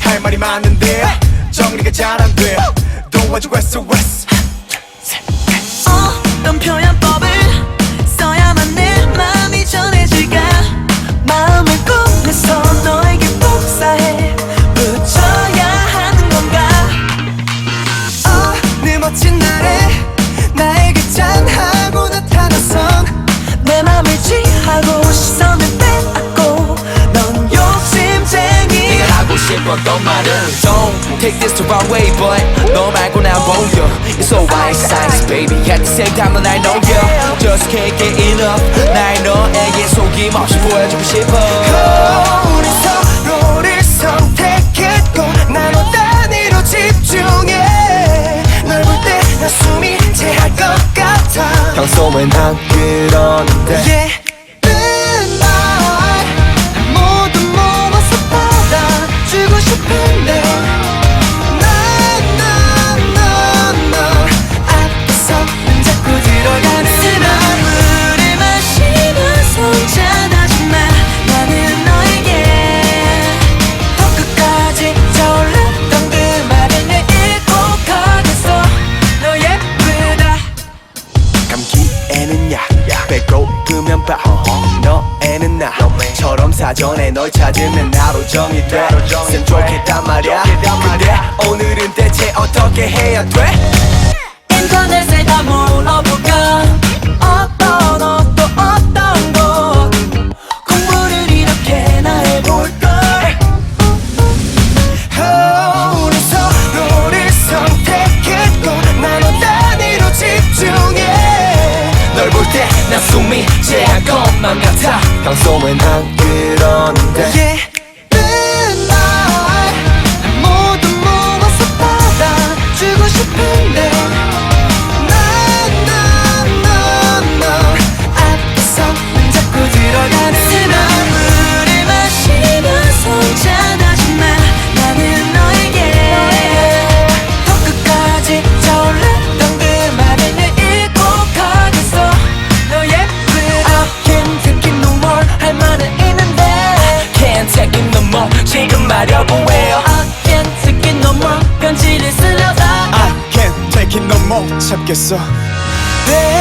할 말이 많은데 정리가 잘 안 돼. 도와줘 SOS. 어떤 표현 넌 말은 Don't take this the wrong way but 너 말고 난 보여 It's so ice size baby At the same time and I know you Just can't get enough 날 너에게 속임없이 보여주고 싶어 우리 서로를 선택했고 나너 단위로 집중해 널볼때나 숨이 제할 것 같아 평소엔 안 그러는데 뱉고 끄면 봐 너에는 나처럼 사전에 널 찾으면 나로 정이 돼쌤 좋겠단 말야 근데 오늘은 대체 어떻게 해야 돼? 난 숨이 제약 것만 같아 평소엔 안 그런데 yeah. 예. 잡겠어